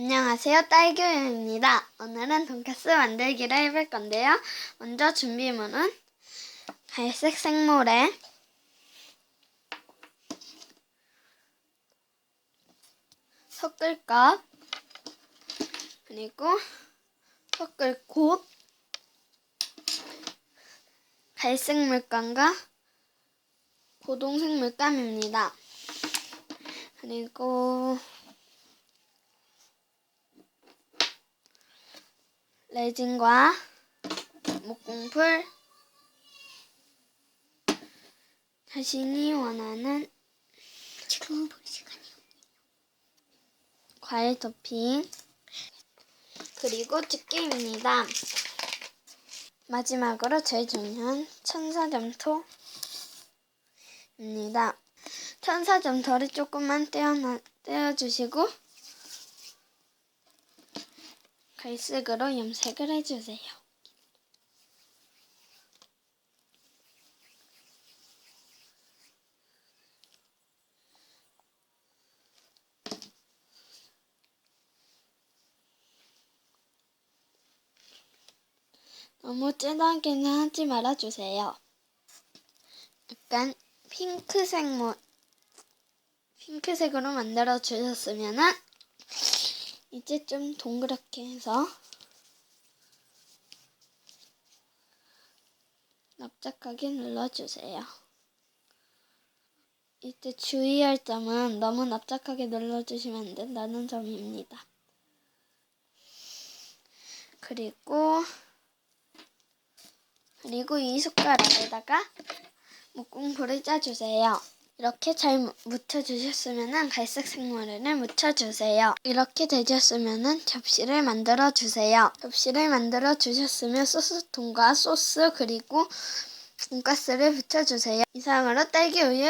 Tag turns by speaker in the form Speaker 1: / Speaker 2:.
Speaker 1: 안녕하세요. 딸기우유입니다. 오늘은 돈까스 만들기를 해볼 건데요. 먼저 준비물은 갈색 생모래, 섞을 것, 그리고 섞을 곳, 갈색 물감과 고동색 물감입니다. 그리고 레진과 목공풀 자신이 원하는
Speaker 2: 지금 볼 시간이
Speaker 1: 과일 토핑 그리고 집게입니다. 마지막으로 제일 중요한 천사점토입니다. 천사점토를 조금만 떼어 떼어주시고 갈색으로 염색을 해주세요. 너무 진하게는 하지 말아주세요. 약간 핑크색 뭐 핑크색으로 만들어 주셨으면은 이제 좀 동그랗게 해서 납작하게 눌러주세요. 이때 주의할 점은 너무 납작하게 눌러주시면 안 된다는 점입니다. 그리고 그리고 이 숟가락에다가 목공풀을 짜주세요. 이렇게 잘 무- 묻혀주셨으면 갈색 생머리를 묻혀주세요. 이렇게 되셨으면 접시를 만들어 주세요. 접시를 만들어 주셨으면 소스통과 소스 그리고 돈가스를 붙여주세요. 이상으로 딸기 우유